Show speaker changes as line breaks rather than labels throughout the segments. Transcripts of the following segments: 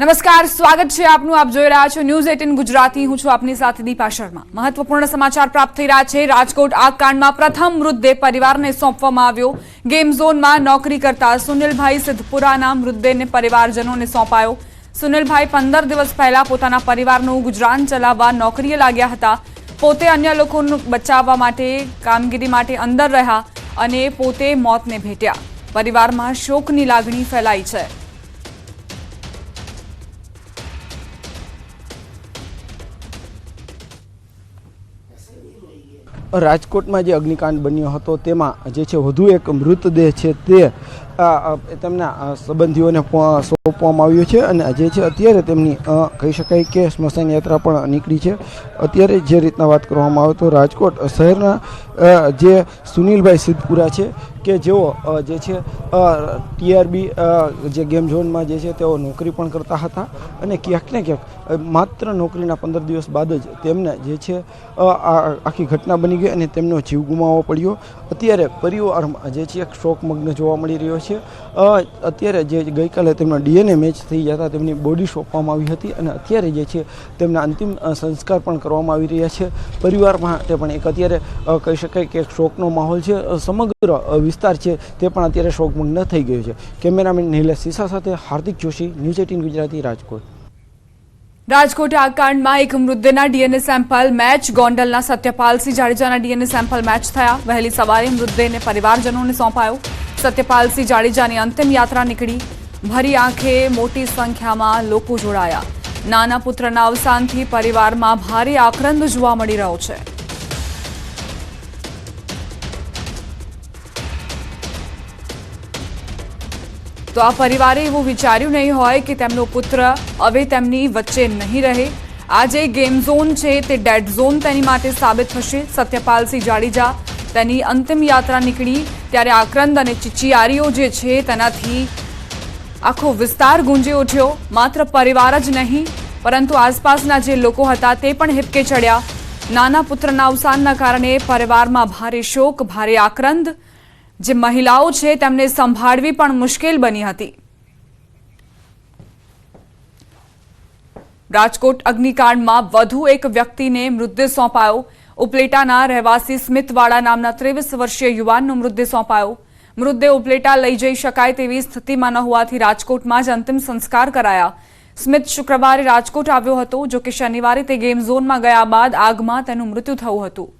નમસ્કાર, સ્વાગત છે આપનું. આપ જોઈ રહ્યા છો ન્યૂઝ એટીન ગુજરાતી. હું છું આપની સાથે દીપા શર્મા. મહત્વપૂર્ણ સમાચાર પ્રાપ્ત થઈ રહ્યા છે. રાજકોટ આગ કાંડમાં પ્રથમ મૃતદેહ પરિવારને સોંપવામાં આવ્યો. ગેમ ઝોનમાં નોકરી કરતા સુનિલભાઈ સિદ્ધપુરાના મૃતદેહને પરિવારજનોને સોંપાયો. સુનિલભાઈ પંદર દિવસ પહેલા પોતાના પરિવારનું ગુજરાન ચલાવવા નોકરીએ લાગ્યા હતા. પોતે અન્ય લોકોનું બચાવવા માટે, કામગીરી માટે અંદર રહ્યા અને પોતે મોતને ભેટ્યા. પરિવારમાં શોકની લાગણી ફેલાઈ છે.
રાજકોટમાં જે અગ્નિકાંડ બન્યો હતો, તેમાં જે છે વધુ એક મૃતદેહ છે તે તેમના સંબંધીઓને સોંપવામાં આવ્યો છે અને જે છે અત્યારે તેમની કહી શકાય કે સ્મશાન યાત્રા પણ નીકળી છે. અત્યારે જે રીતના વાત કરવામાં આવે તો રાજકોટ શહેરના જે સુનિલભાઈ સિદ્ધપુરા છે કે જેઓ જે છે ટીઆરબી જે ગેમ ઝોનમાં જે છે તેઓ નોકરી પણ કરતા હતા અને ક્યાંક ને ક્યાંક માત્ર નોકરીના પંદર દિવસ બાદ જ તેમને જે છે આખી ઘટના બની ગઈ અને તેમનો જીવ ગુમાવવો પડ્યો. અત્યારે પરિવારમાં જે છે એક શોકમગ્ન જોવા મળી રહ્યો છે. અત્યારે જે ગઈકાલે તેમનો ડીએનએ મેચ થઈ જતા તેમની બોડી સોંપવામાં આવી હતી અને અત્યારે જે છે તેમના અંતિમ સંસ્કાર પણ કરવામાં આવી રહ્યા છે. પરિવાર માટે પણ એક અત્યારે કહી શકાય કે એક શોકનો માહોલ છે. સમગ્ર વિસ્તાર છે, તે પણ અત્યારે શોકમગ્ન થઈ ગયો છે. કેમેરામેન નિલેશ સિસા સાથે હાર્દિક જોશી, ન્યૂઝ એટીન ગુજરાતી, રાજકોટ.
રાજકોટ આગકાંડમાં એક મૃતદેહના ડીએનએ સેમ્પલ મેચ ગોંડલના સત્યપાલસિંહ જાડેજાના ડીએનએ સેમ્પલ મેચ થયા. વહેલી સવારે મૃતદેહને પરિવારજનોને સોંપાયો. સત્યપાલસિંહ જાડેજાની અંતિમ યાત્રા નીકળી. ભરી આંખે મોટી સંખ્યામાં લોકો જોડાયા. નાના પુત્રના અવસાનથી પરિવારમાં ભારે આક્રંદ જોવા મળી રહ્યો છે. તો આ પરિવારે એવું વિચાર્યું નહીં હોય કે તેમનો પુત્ર હવે તેમની વચ્ચે નહીં રહે. આ જે ગેમ ઝોન છે તે ડેડ ઝોન તેની માટે સાબિત થશે. સત્યપાલસિંહ જાડેજા તેની અંતિમ યાત્રા નીકળી ત્યારે આક્રંદ અને ચિચિયારીઓ જે છે તેનાથી આખો વિસ્તાર ગુંજી ઉઠ્યો. માત્ર પરિવાર જ નહીં, પરંતુ આસપાસના જે લોકો હતા તે પણ હિપકે ચડ્યા. નાના પુત્રના અવસાનના કારણે પરિવારમાં ભારે શોક, ભારે આક્રંદ જે મહિલાઓ છે તેમને સંભાળવી પણ મુશ્કેલ બની હતી. રાજકોટ અગ્નિકાંડમાં વધુ એક વ્યક્તિને મૃતદેહ સોંપાયો. ઉપલેટાના રહેવાસી સ્મિતવાળા નામના ત્રેવીસ વર્ષીય યુવાનનો મૃતદેહ સોંપાયો. મૃતદેહ ઉપલેટા લઈ જઈ શકાય તેવી સ્થિતિમાં ન હોવાથી રાજકોટમાં જ અંતિમ સંસ્કાર કરાયા. સ્મિત શુક્રવારે રાજકોટ આવ્યો હતો, જો કે શનિવારે તે ગેમ ઝોનમાં ગયા બાદ આગમાં તેનું મૃત્યુ થયું હતું.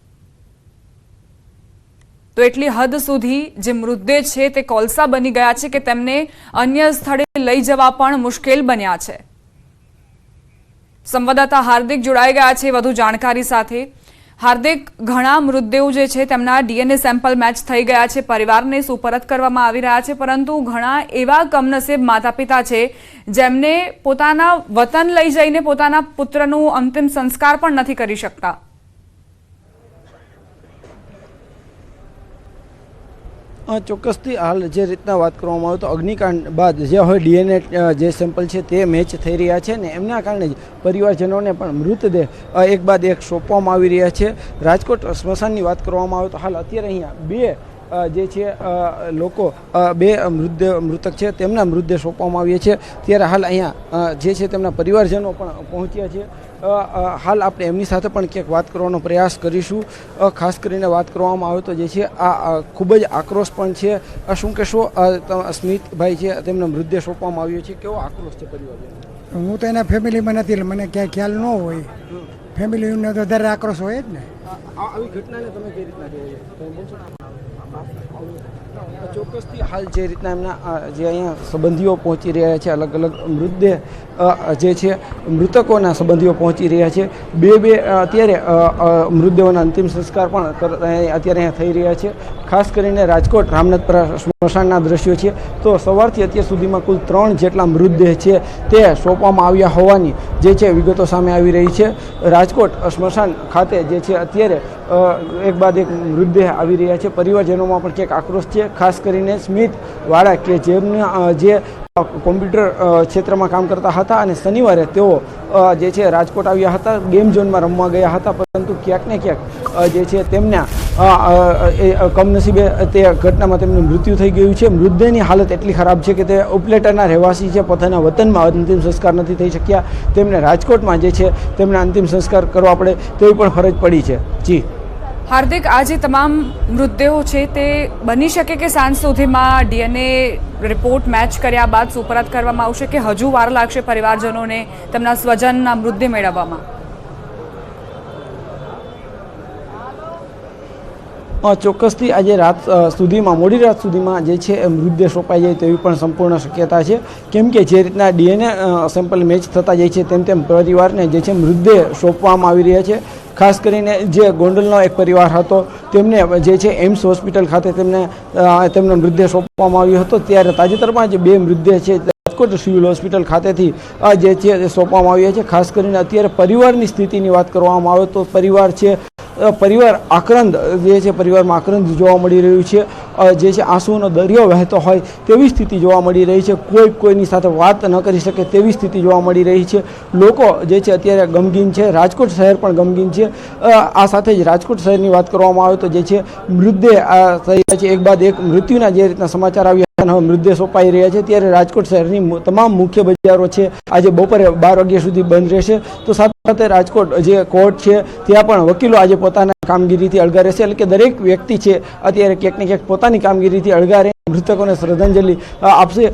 તો એટલી હદ સુધી જે મૃતદેહ છે તે કોલસા બની ગયા છે કે તેમને અન્ય સ્થળે લઈ જવા પણ મુશ્કેલ બન્યા છે. સંવાદદાતા હાર્દિક જોડાઈ ગયા છે વધુ જાણકારી સાથે. હાર્દિક, ઘણા મૃતદેહો જે છે તેમના ડીએનએ સેમ્પલ મેચ થઈ ગયા છે. પરિવારને સુપરત કરવામાં આવી રહ્યા છે, પરંતુ ઘણા એવા કમનસીબ માતા પિતા છે જેમને પોતાના વતન લઈ જઈને પોતાના પુત્રનું અંતિમ સંસ્કાર પણ નથી કરી શકતા.
ચોક્કસથી હાલ જે રીતના વાત કરવામાં આવે તો અગ્નિકાંડ બાદ જે હવે ડીએનએ જે સેમ્પલ છે તે મેચ થઈ રહ્યા છે ને એમના કારણે જ પરિવારજનોને પણ મૃતદેહ એક બાદ એક સોંપવામાં આવી રહ્યા છે. રાજકોટ સ્મશાનની વાત કરવામાં આવે તો હાલ અત્યારે અહીંયા બે જે છે લોકો બે મૃતદેહ મૃતક છે તેમના મૃતદેહ સોંપવામાં આવ્યા છે. ત્યારે હાલ અહીંયા જે છે તેમના પરિવારજનો પણ પહોંચ્યા છે. હાલ આપણે એમની સાથે પણ ક્યાંક વાત કરવાનો પ્રયાસ કરીશું. ખાસ કરીને વાત કરવામાં આવે તો જે છે આ ખૂબ જ આક્રોશ પણ છે. શું કહેશો? સ્મિતભાઈ છે તેમનો મૃતદેહ સોંપવામાં આવ્યો છે. કેવો આક્રોશ છે પરિવારજનો?
હું તો એના ફેમિલીમાં નથી મને ક્યાંય ખ્યાલ ન હોય. ફેમિલીનો તો વધારે આક્રોશ હોય જ ને.
આવી ઘટનાને તમે કઈ રીતના? ચોક્કસથી હાલ જે રીતના એમના જે અહીંયા સંબંધીઓ પહોંચી રહ્યા છે અલગ અલગ મૃતદેહ જે છે, મૃતકોના સંબંધીઓ પહોંચી રહ્યા છે. બે બે અત્યારે મૃતદેહોના અંતિમ સંસ્કાર પણ અત્યારે અહીંયા થઈ રહ્યા છે. ખાસ કરીને રાજકોટ રામનાથપુરા સ્મશાનના દ્રશ્યો છે. તો સવારથી અત્યાર સુધીમાં કુલ ત્રણ જેટલા મૃતદેહ છે તે સોંપવામાં આવ્યા હોવાની જે છે, વિગતો સામે આવી રહી છે. રાજકોટ સ્મશાન ખાતે જે છે, અત્યારે એક બાદ એક મૃતદેહ આવી રહ્યા છે. પરિવારજનોમાં પણ ક્યાંક આક્રોશ છે. ખાસ કરીને સ્મિત વાળા કે જેમના જે કોમ્પ્યુટર ક્ષેત્રમાં કામ કરતા હતા અને શનિવારે તેઓ જે છે, રાજકોટ આવ્યા હતા, ગેમ ઝોનમાં રમવા ગયા હતા, પરંતુ ક્યાંક ને ક્યાંક જે છે, તેમના કમનસીબે તે ઘટનામાં તેમનું મૃત્યુ થઈ ગયું છે. મૃતદેહની હાલત એટલી ખરાબ છે કે તે ઉપલેટરના રહેવાસી છે. પોતાના વતનમાં અંતિમ સંસ્કાર નથી થઈ શક્યા. તેમને રાજકોટમાં જે છે, તેમના અંતિમ સંસ્કાર કરવા પડે તેવી પણ ફરજ પડી છે. જી.
હાર્દિક આ જે તમામ મૃતદેહો છે તે બની શકે કે સાંજ સુધીમાં ડીએનએ રિપોર્ટ મેચ કર્યા બાદ સુપરત કરવામાં આવશે કે હજુ વાર લાગશે પરિવારજનોને તેમના સ્વજનના મૃતદેહ મેળવવામાં?
ચોક્કસથી આજે રાત સુધીમાં, મોડી રાત સુધીમાં જે છે મૃતદેહ સોંપાઈ જાય તેવી પણ સંપૂર્ણ શક્યતા છે. કેમ કે જે રીતના ડીએનએ સેમ્પલ મેચ થતા જાય છે તેમ તેમ પરિવારને જે છે મૃતદેહ સોંપવામાં આવી રહ્યા છે. ખાસ કરીને જે ગોંડલનો એક પરિવાર હતો, તેમને જે છે એમ્સ હોસ્પિટલ ખાતે તેમને તેમનો મૃતદેહ સોંપવામાં આવ્યો હતો. ત્યારે તાજેતરમાં જે બે મૃતદેહ છે રાજકોટ સિવિલ હોસ્પિટલ ખાતેથી જે છે સોંપવામાં આવ્યા છે. ખાસ કરીને અત્યારે પરિવારની સ્થિતિની વાત કરવામાં આવે તો પરિવાર છે પરિવાર આક્રંદ જે છે પરિવારમાં આક્રંદ જોવા મળી રહ્યું છે. જે છે આંસુઓનો દરિયો વહેતો હોય તેવી સ્થિતિ જોવા મળી રહી છે. કોઈ કોઈની સાથે વાત ન કરી શકે તેવી સ્થિતિ જોવા મળી રહી છે. લોકો જે છે અત્યારે ગમગીન છે. રાજકોટ શહેર પણ ગમગીન છે. આ સાથે જ રાજકોટ શહેરની વાત કરવામાં આવે તો જે છે મૃતદેહ આ છે. એક બાદ એક મૃત્યુના જે રીતના સમાચાર આવ્યા મૃતદેહ સોંપાઈ રહ્યા છે. ત્યારે રાજકોટ શહેરની તમામ મુખ્ય બજારો છે, આજે બપોરે બાર વાગ્યા સુધી બંધ રહેશે. તો સાથે સાથે રાજકોટ જે કોર્ટ છે, ત્યાં પણ વકીલો આજે પોતાના કામગીરીથી અળગા રહેશે. એટલે કે દરેક વ્યક્તિ છે, અત્યારે ક્યાંક ને ક્યાંક પોતાની કામગીરીથી અળગા રહે, મૃતકોને શ્રદ્ધાંજલિ આપશે.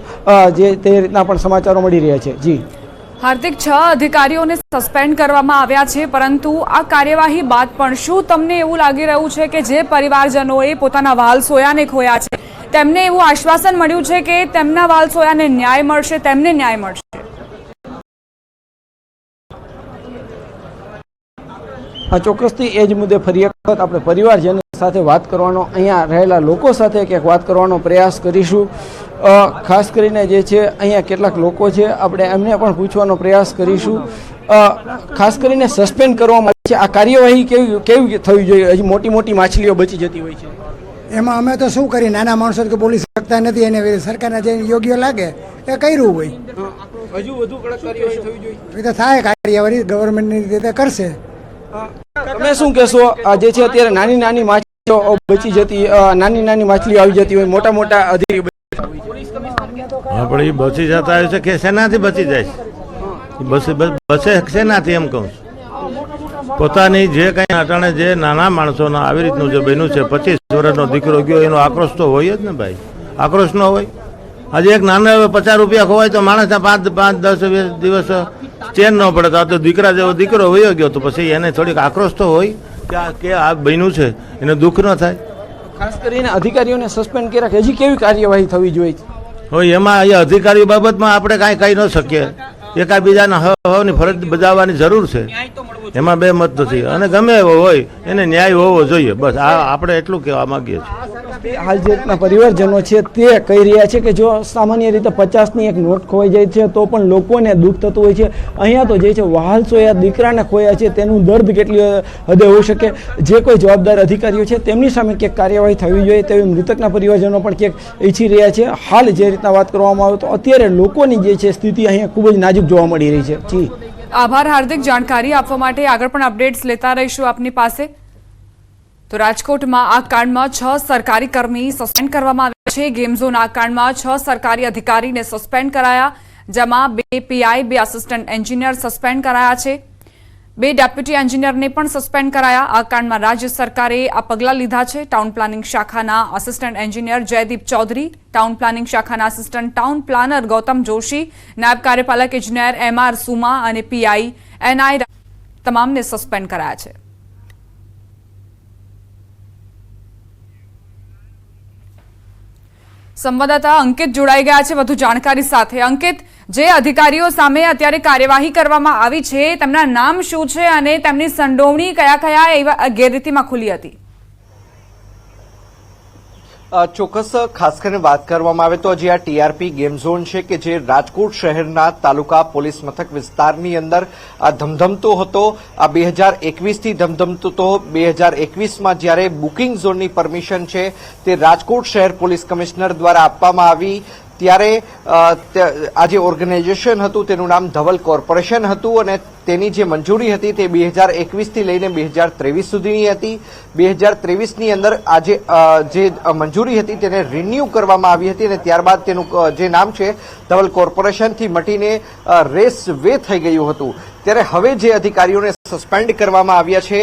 જે તે રીતના પણ સમાચારો મળી રહ્યા છે. જી.
હાર્દિક છ અધિકારીઓને સસ્પેન્ડ કરવામાં આવ્યા છે, પરંતુ આ કાર્યવાહી બાદ પણ શું તમને એવું લાગી રહ્યું છે કે જે પરિવારજનોએ પોતાના વાલ સોયાને ખોયા છે? તેમને એવું આશ્વાસન મળ્યું છે કે તેમના વાલ સોયાને ન્યાય મળશે, તેમને ન્યાય મળશે.
આ ચોક્કસથી એ જ મુદ્દે ફરી વખત આપણે પરિવારજનો સાથે વાત કરવાનો, અહીંયા રહેલા લોકો સાથે ક્યાંક વાત કરવાનો પ્રયાસ કરીશું. ખાસ કરીને જે છે અહીંયા કેટલાક લોકો છે આપણે એમને પણ પૂછવાનો પ્રયાસ કરીશું. ખાસ કરીને સસ્પેન્ડ કરવામાં આવી છે આ કાર્યવાહી કેવી કેવી થવી જોઈએ? હજી મોટી મોટી માછલીઓ બચી જતી હોય છે.
એમાં અમે તો શું કરીએ? નાના માણસો કે બોલી શકતા નથી એને સરકારને જે યોગ્ય લાગે એ કર્યું હોય.
હજુ વધુ કડક કાર્યવાહી થવી જોઈએ?
એ તો થાય કાર્યવાહી ગવર્મેન્ટની રીતે કરશે.
તમે શું કહેશો? આ જે છે અત્યારે નાની નાની માછલીઓ બચી જતી નાની નાની માછલીઓ આવી જતી હોય મોટા મોટા અધિકારીઓ
આપણે એ બચી જતા હોય છે કે શેનાથી બચી જાય બસ બસ- શેનાથી એમ કહું છું? પોતાની જે કંઈ અટાણે જે નાના માણસોના આવી રીતનું જે બન્યું છે, પચીસ વર્ષનો દીકરો ગયો, એનો આક્રોશ તો હોય જ ને ભાઈ. આક્રોશ ન હોય. આજે એક નાનો હવે પચાસ રૂપિયા ખોવાય તો માણસના પાંચ પાંચ, દસ વીસ દિવસ ચેન ન પડે તો દીકરા જેવો દીકરો વયો ગયો તો પછી એને થોડીક આક્રોશ તો હોય. કે આ બન્યું છે, એને દુઃખ ન થાય.
ખાસ કરીને અધિકારીઓને સસ્પેન્ડ કર્યા કે હજી કેવી કાર્યવાહી થવી જોઈએ?
હોય એમાં એ અધિકારી બાબતમાં આપણે કાંઈ કહી ન શકીએ. એકાબીજાના હવાની ફરજ બજાવવાની જરૂર છે. એમાં બે મત નથી અને ગમે એવો હોય એને ન્યાય હોવો જોઈએ. બસ આ આપણે એટલું કહેવા માંગીએ છીએ.
હાલ જે રીતના પરિવારજનો છે તે કહી રહ્યા છે કે જો સામાન્ય રીતે પચાસની એક નોટ ખોવાઈ જાય છે તો પણ લોકોને દુઃખ થતું હોય છે. અહીંયા તો જે છે વહાલ યા દીકરાને ખોયા છે તેનું દર્દ કેટલી હદે હોઈ શકે? જે કોઈ જવાબદાર અધિકારીઓ છે તેમની સામે ક્યાંક કાર્યવાહી થવી જોઈએ તેવી મૃતકના પરિવારજનો પણ ક્યાંક ઈચ્છી રહ્યા છે. હાલ જે રીતના વાત કરવામાં આવે તો અત્યારે લોકોની જે છે સ્થિતિ અહીંયા ખૂબ જ નાજુક જોવા મળી રહી છે. જી.
આભાર. હાર્દિક જાણકારી આપવા માટે આગળ પણ અપડેટ્સ લેતા રહીશું આપની પાસે. તો રાજકોટમાં આ કાંડમાં છ સરકારી કર્મી સસ્પેન્ડ કરવામાં આવ્યા છે. ગેમ આ કાંડમાં છ સરકારી અધિકારીને સસ્પેન્ડ કરાયા, જેમાં બે પીઆઈ બે આસિસ્ટન્ટ એન્જિનિયર સસ્પેન્ડ કરાયા છે. બે ડેપ્યુટી એન્જિનિયરને પણ સસ્પેન્ડ કરાયા. આ કાંડમાં રાજ્ય સરકારે આ પગલાં લીધા છે. ટાઉન પ્લાનિંગ શાખાના assistant engineer Jaydeep Chaudhary, town planning શાખાના assistant town planner Gautam Joshi, નાયબ કાર્યપાલક ઇજનેર એમ આર સુમા અને પીઆઈ એનઆઈ તમામને સસ્પેન્ડ કરાયા છે. સંવાદદાતા અંકિત જોડાઈ ગયા છે. વધુ જાણકારી સાથે અંકિત જે અધિકારીઓ સામે અત્યારે કાર્યવાહી કરવામાં આવી છે, તેમના નામ શું છે અને તેમની સંડોવણી કયા કયા એવા ગેરરીતિમાં ખુલી હતી?
ચોક્કસ, ખાસ કરીને વાત કરવામાં આવે તો જે આ ટીઆરપી ગેમ ઝોન છે કે જે રાજકોટ શહેરના તાલુકા પોલીસ મથક વિસ્તારની અંદર ધમધમતો હતો. આ બે હજાર એકવીસથી ધમધમતો હતો બે હજાર એકવીસમાં જ્યારે બુકિંગ ઝોનની પરમિશન છે તે રાજકોટ શહેર પોલીસ કમિશનર દ્વારા આપવામાં આવી. ત્યારે આ જે ઓર્ગેનાઇઝેશન હતું, તેનું નામ ધવલ કોર્પોરેશન હતું અને તેની જે મંજૂરી હતી તે બે હજાર એકવીસથી લઈને બે હજાર ત્રેવીસ સુધીની હતી. બે હજાર ત્રેવીસની અંદર આજે જે મંજૂરી હતી તેને રિન્યૂ કરવામાં આવી હતી અને ત્યારબાદ તેનું જે નામ છે, ધવલ કોર્પોરેશનથી મટીને રેસ વે થઈ ગયું હતું. ત્યારે હવે જે અધિકારીઓને સસ્પેન્ડ કરવામાં આવ્યા છે.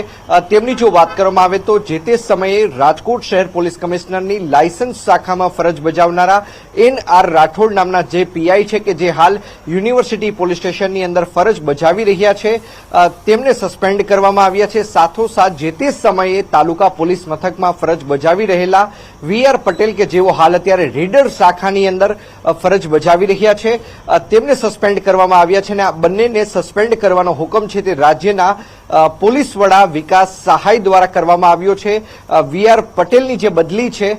તેમની જો વાત કરવામાં આવે તો જે તે સમયે રાજકોટ શહેર પોલીસ કમિશનરની લાયસન્સ શાખામાં ફરજ બજાવનારા એન આર રાઠોડ નામના જે પીઆઈ છે કે જે હાલ યુનિવર્સિટી પોલીસ સ્ટેશનની અંદર ફરજ બજાવી રહ્યા છે તેમને સસ્પેન્ડ કરવામાં આવ્યા છે. સાથોસાથ જે તે સમયે તાલુકા પોલીસ મથકમાં ફરજ બજાવી રહેલા વી આર પટેલ કે જેઓ હાલ અત્યારે રીડર શાખાની અંદર ફરજ બજાવી રહ્યા છે તેમને સસ્પેન્ડ કરવામાં આવ્યા છે અને આ બંનેને સસ્પેન્ડ કરવાનો હુકમ છે તે રાજ્યના પોલીસ વડા વિકાસ સહાય દ્વારા કરવામાં આવ્યો છે. વી આર પટેલની જે બદલી છે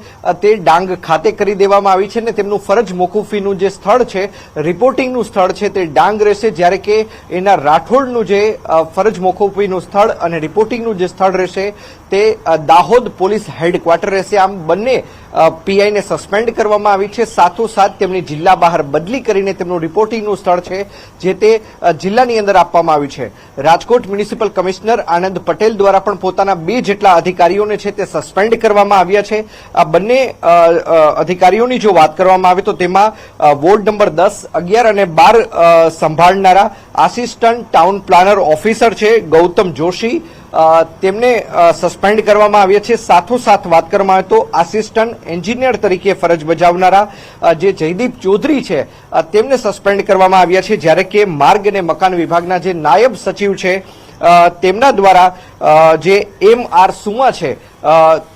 તે ડાંગ ખાતે કરી દેવામાં આવી છે અને તેમનું ફરજ મોકૂફીનું જે સ્થળ છે, રિપોર્ટિંગનું સ્થળ છે, તે ડાંગ રહેશે જ્યારે કે એના રાઠોડનું જે ફરજ મોકૂફીનું સ્થળ અને રિપોર્ટિંગનું જે સ્થળ રહેશે, તે દાહોદ પોલીસ હેડક્વાર્ટર રહેશે. આમ બંને પીઆઈને સસ્પેન્ડ કરવામાં આવી છે. સાથોસાથ તેમની જિલ્લા બહાર બદલી કરીને તેમનું રિપોર્ટિંગનું સ્થળ છે, જે તે જિલ્લાની અંદર આપવામાં આવ્યું છે. રાજકોટ મ્યુનિસિપલ કમિશનર આનંદ પટેલ દ્વારા પણ પોતાના બે જેટલા અધિકારીઓને છે તે સસ્પેન્ડ કરવામાં આવ્યા છે. આ બંને અધિકારીઓની જો વાત કરવામાં આવે તો તેમાં વોર્ડ નંબર દસ, અગિયાર અને બાર સંભાળનારા આસિસ્ટન્ટ ટાઉન પ્લાનર ઓફિસર છે ગૌતમ જોશી તેમને સસ્પેન્ડ કરવામાં આવ્યા છે. સાથોસાથ વાત કરવામાં આવે તો આસિસ્ટન્ટ એન્જિનિયર તરીકે ફરજ બજાવનારા જે જયદીપ ચૌધરી છે તેમને સસ્પેન્ડ કરવામાં આવ્યા છે. જ્યારે કે માર્ગ અને મકાન વિભાગના જે નાયબ સચિવ છે તેમના દ્વારા જે એમ આર સુમા છે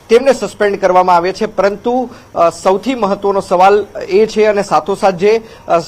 તેમને સસ્પેન્ડ કરવામાં આવે છે. પરંતુ સૌથી મહત્વનો સવાલ એ છે અને સાથોસાથ જે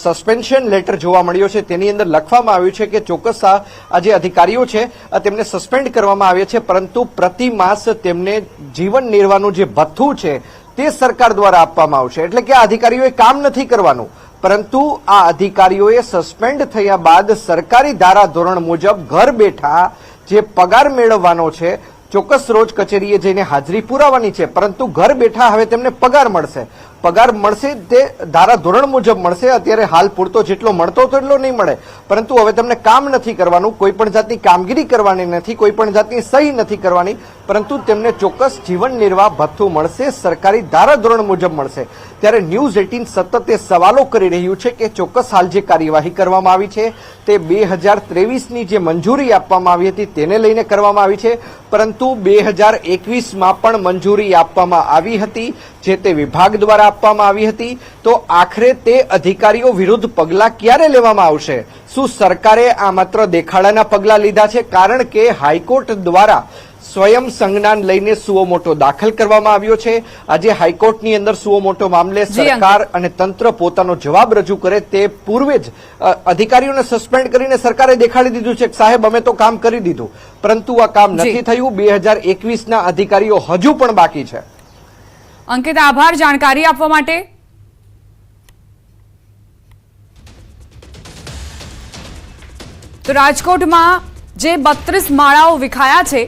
સસ્પેન્શન લેટર જોવા મળ્યો છે, તેની અંદર લખવામાં આવ્યું છે કે ચોક્કસ આ જે અધિકારીઓ છે તેમને સસ્પેન્ડ કરવામાં આવ્યા છે, પરંતુ પ્રતિ માસ તેમને જીવન નિર્વાહનું જે ભથ્થું છે, તે સરકાર દ્વારા આપવામાં આવશે. એટલે કે આ અધિકારીઓએ કામ નથી કરવાનું. પરંતુ આ અધિકારીઓએ સસ્પેન્ડ થયા બાદ સરકારી ધારાધોરણ મુજબ ઘર બેઠા જે પગાર મેળવવાનો છે ચોક્કસ રોજ કચેરીએ જઈને હાજરી પુરાવાની છે, પરંતુ ઘર બેઠા હવે તેમને પગાર મળશે. પગાર મળશે તે ધારાધોરણ મુજબ મળશે, અત્યારે હાલ પૂરતો જેટલો મળતો હતો એટલો નહીં મળે. પરંતુ હવે તમને કામ નથી કરવાનું, કોઈ પણ જાતની કામગીરી કરવાની નથી, કોઈ પણ જાતની સહી નથી કરવાની. પરંતુ તેમને ચોક્કસ જીવન નિર્વાહ ભથ્થું મળશે, સરકારી ધારાધોરણ મુજબ મળશે. ત્યારે ન્યૂઝ એટીન સતત સવાલો કરી રહ્યું છે કે ચોક્કસ હાલ જે કાર્યવાહી કરવામાં આવી છે, તે બે હજાર ત્રેવીસની જે મંજૂરી આપવામાં આવી હતી તેને લઈને કરવામાં આવી છે, પરંતુ બે હજાર એકવીસમાં પણ મંજૂરી આપવામાં આવી હતી, જે તે વિભાગ દ્વારા આપવામાં આવી હતી. તો આખરે તે અધિકારીઓ વિરુદ્ધ પગલાં ક્યારે લેવામાં આવશે? શું સરકારે આ માત્ર દેખાડાના પગલાં લીધા છે? કારણ કે હાઈકોર્ટ દ્વારા સ્વયં સંજ્ઞાન લઈને સુઓ મોટો દાખલ કરવામાં આવ્યો છે. આજે હાઈકોર્ટની અંદર સુઓ મોટો મામલે સરકાર અને તંત્ર પોતાનો જવાબ રજૂ કરે તે પૂર્વે જ અધિકારીઓને સસ્પેન્ડ કરીને સરકારે દેખાડી દીધું છે કે સાહેબ અમે તો કામ કરી દીધું. પરંતુ આ કામ નથી થયું. બે હજાર એકવીસના અધિકારીઓ હજુ પણ બાકી છે.
અંકિત આભાર જાણકારી આપવા માટે. તો રાજકોટમાં જે બત્રીસ માળાઓ વિખાયા છે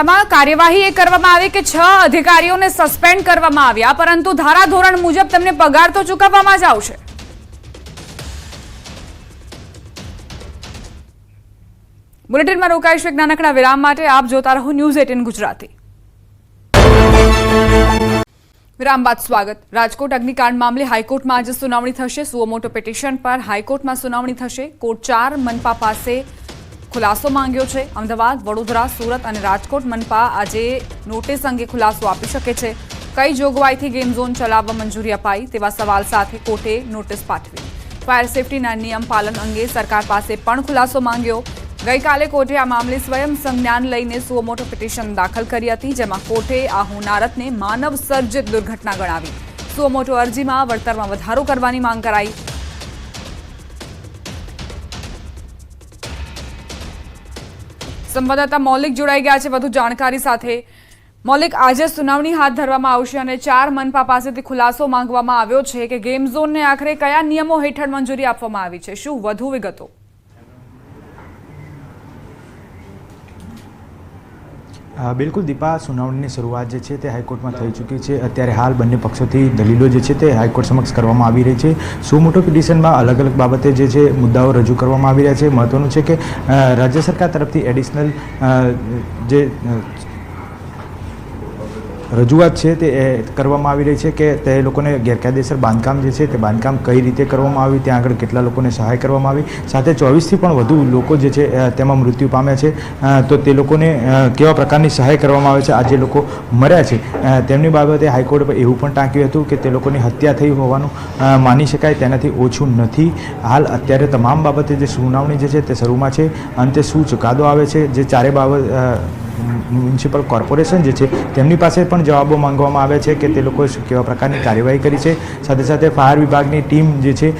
તેમાં કાર્યવાહી એ કરવામાં આવી કે છ અધિકારીઓને સસ્પેન્ડ કરવામાં આવ્યા, પરંતુ ધારાધોરણ મુજબ તેમને પગાર તો ચૂકવવામાં જ આવશે. બુલેટિનમાં રોકાઈશું એક નાનકડા વિરામ માટે, આપ જોતા રહો ન્યૂઝ એટીન ગુજરાતી. વિરામ બાદ સ્વાગત. રાજકોટ અગ્નિકાંડ મામલે હાઈકોર્ટમાં આજે સુનાવણી થશે. સુઓ મોટો પિટિશન પર હાઈકોર્ટમાં સુનાવણી થશે. કોર્ટ ચાર મનપા પાસે ખુલાસો માંગ્યો છે. અમદાવાદ, વડોદરા, સુરત અને રાજકોટ મનપા આજે નોટિસ અંગે ખુલાસો આપી શકે છે. કઈ જોગવાઈથી ગેમ ઝોન ચલાવવા મંજૂરી અપાઈ તેવા સવાલ સાથે કોર્ટે નોટિસ પાઠવી. ફાયર સેફટીના નિયમ પાલન અંગે સરકાર પાસે પણ ખુલાસો માંગ્યો. ગઈકાલે કોર્ટે આ મામલે સ્વયં સંજ્ઞાન લઈને સુઓમોટો પિટિશન દાખલ કરી હતી, જેમાં કોર્ટે આ હોનારતને માનવ સર્જિત દુર્ઘટના ગણાવી. સુઓમોટો અરજીમાં વળતરમાં વધારો કરવાની માંગ કરાઈ. સંવાદદાતા મૌલિક જોડાઈ ગયા છે વધુ જાણકારી સાથે. મૌલિક, આજે સુનાવણી હાથ ધરવામાં આવશે અને ચાર મનપા પાસેથી ખુલાસો માંગવામાં આવ્યો છે કે ગેમ ઝોનને આખરે કયા નિયમો હેઠળ મંજૂરી આપવામાં આવી છે? શું વધુ વિગતો?
બિલકુલ દીપા, સુનાવણીની શરૂઆત જે છે તે હાઈકોર્ટમાં થઈ ચૂકી છે. અત્યારે હાલ બંને પક્ષોથી દલીલો જે છે તે હાઈકોર્ટ સમક્ષ કરવામાં આવી રહી છે. સો મોટો પિટિશનમાં અલગ અલગ બાબતે જે છે મુદ્દાઓ રજૂ કરવામાં આવી રહ્યા છે? મહત્વનું છે કે રાજ્ય સરકાર તરફથી એડિશનલ જે રજૂઆત છે તે કરવામાં આવી રહી છે કે તે લોકોને ગેરકાયદેસર બાંધકામ જે છે તે બાંધકામ કઈ રીતે કરવામાં આવ્યું ત્યાં આગળ કેટલા લોકોને સહાય કરવામાં આવી, સાથે ચોવીસથી પણ વધુ લોકો જે છે તેમાં મૃત્યુ પામ્યા છે. તો તે લોકોને કેવા પ્રકારની સહાય કરવામાં આવે છે, આ જે લોકો મર્યા છે તેમની બાબતે હાઈકોર્ટે પર એવું પણ ટાંક્યું હતું કે તે લોકોની હત્યા થઈ હોવાનું માની શકાય, તેનાથી ઓછું નથી. હાલ અત્યારે તમામ બાબતે જે સુનાવણી જે છે તે શરૂમાં છે. અંતે શું ચુકાદો આવે છે? જે ચારે બાબત મ્યુનિસિપલ કોર્પોરેશન જે છે, તેમની પાસે પણ જવાબો માંગવામાં આવ્યા છે કે તે લોકો કેવા પ્રકારની કાર્યવાહી કરી છે. સાથે સાથે ફાયર વિભાગની ટીમ જે છે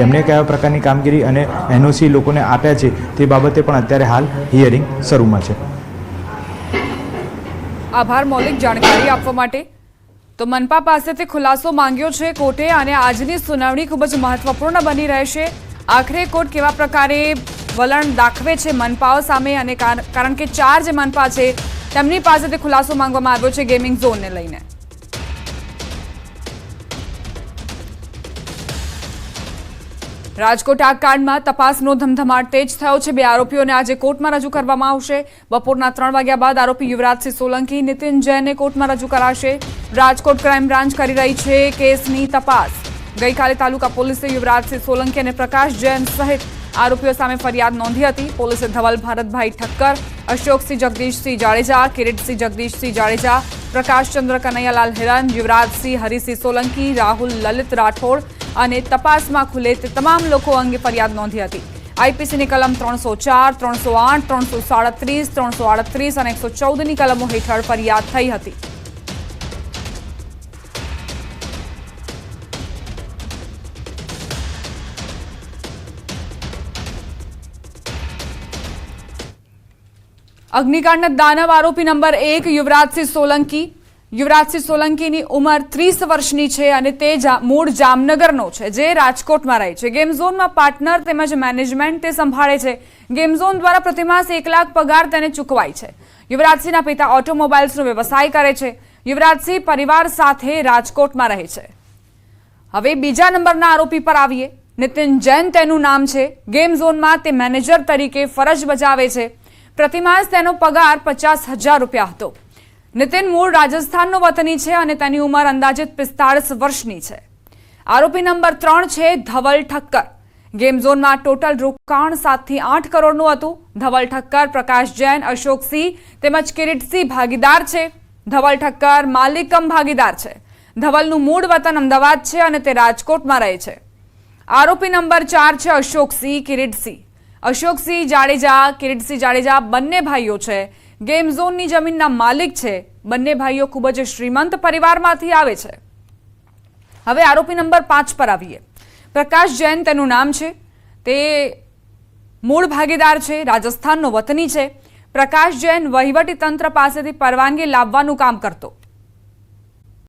તેમણે કયા પ્રકારની કામગીરી અને એનઓસી લોકોને આપ્યા છે તે બાબતે પણ અત્યારે હાલ હિયરિંગ શરૂમાં છે.
આભાર મૌલિક જાણકારી આપવા માટે. તો મનપા પાસેથી ખુલાસો માંગ્યો છે કોર્ટે અને આજની સુનાવણી ખૂબ જ મહત્વપૂર્ણ બની રહેશે. આખરે કોર્ટ કેવા પ્રકારે વલણ દાખવે છે મનપાઓ સામે અને કાર- કારણ કે ચાર જે મનપા છે, તેમની પાસેથી ખુલાસો માંગવામાં આવ્યો છે ગેમિંગ ઝોનને લઈને. રાજકોટ આગ કાંડમાં તપાસનો ધમધમાટ તેજ થયો છે. બે આરોપીઓને આજે કોર્ટમાં રજૂ કરવામાં આવશે. બપોરના ત્રણ વાગ્યા બાદ આરોપી યુવરાજસિંહ સોલંકી, નીતિન જૈનને કોર્ટમાં રજૂ કરાશે. રાજકોટ ક્રાઇમ બ્રાન્ચ કરી રહી છે કેસની તપાસ. ગઈકાલે તાલુકા પોલીસે યુવરાજસિંહ સોલંકી અને પ્રકાશ જૈન સહિત આરોપીઓ સામે ફરિયાદ નોંધી હતી. પોલીસે ધવલ ભારતભાઈ ઠક્કર, અશોકસિંહ જગદીશસિંહ જાડેજા, કિરીટસિંહ જગદીશસિંહ જાડેજા પ્રકાશચંદ્ર કનૈયાલાલ હિરન યુવરાજસિંહ હરિસિંહ સોલંકી, રાહુલ લલિત રાઠોડ અને તપાસમાં ખુલે તે તમામ લોકો અંગે ફરિયાદ નોંધી હતી. આઈપીસીની કલમ ત્રણસો ચાર, ત્રણસો આઠ, ત્રણસો સાડત્રીસ, ત્રણસો આડત્રીસ અને એકસો ચૌદની કલમો હેઠળ ફરિયાદ થઈ હતી. અગ્નિકાંડના દાનવ આરોપી નંબર એક યુવરાજસિંહ સોલંકી. યુવરાજસિંહ સોલંકીની ઉંમર ત્રીસ વર્ષની છે અને તે મૂળ જામનગરનો છે, જે રાજકોટમાં રહે છે. ગેમ ઝોનમાં પાર્ટનર તેમજ મેનેજમેન્ટ તે સંભાળે છે. ગેમ ઝોન દ્વારા પ્રતિમાસ એક લાખ પગાર તેને ચૂકવાય છે. યુવરાજસિંહના પિતા ઓટોમોબાઈલ્સનો વ્યવસાય કરે છે. યુવરાજસિંહ પરિવાર સાથે રાજકોટમાં રહે છે. હવે બીજા નંબરના આરોપી પર આવીએ. નિતિન જૈન તેનું નામ છે. ગેમ ઝોનમાં તે મેનેજર તરીકે ફરજ બજાવે છે. પ્રતિમાસ તેનો પગાર પચાસ હજાર રૂપિયા હતો. નિતિન મૂળ રાજસ્થાનનો વતની છે અને તેની ઉંમર અંદાજિત પિસ્તાળીસ વર્ષની છે. આરોપી નંબર ત્રણ છે ધવલ ઠક્કર. ગેમ ઝોનમાં ટોટલ રોકાણ સાતથી આઠ કરોડનું હતું. ધવલ ઠક્કર, પ્રકાશ જૈન, અશોક સિંહ તેમજ કિરીટસિંહ ભાગીદાર છે. ધવલ ઠક્કર માલિકમ ભાગીદાર છે. ધવલનું મૂળ વતન અમદાવાદ છે અને તે રાજકોટમાં રહે છે. આરોપી નંબર ચાર છે અશોક સિંહ કિરીટસિંહ અશોકસિંહ જાડેજા, કિરીટસિંહ જાડેજા બંને ભાઈઓ છે. ગેમ ઝોનની જમીનના માલિક છે. બંને ભાઈઓ ખૂબ જ શ્રીમંત પરિવારમાંથી આવે છે. હવે આરોપી નંબર પાંચ પર આવીએ. પ્રકાશ જૈન તેનું નામ છે. તે મૂળ ભાગીદાર છે, રાજસ્થાનનો વતની છે. પ્રકાશ જૈન વહીવટી તંત્ર પાસેથી પરવાનગી લાવવાનું કામ કરતો.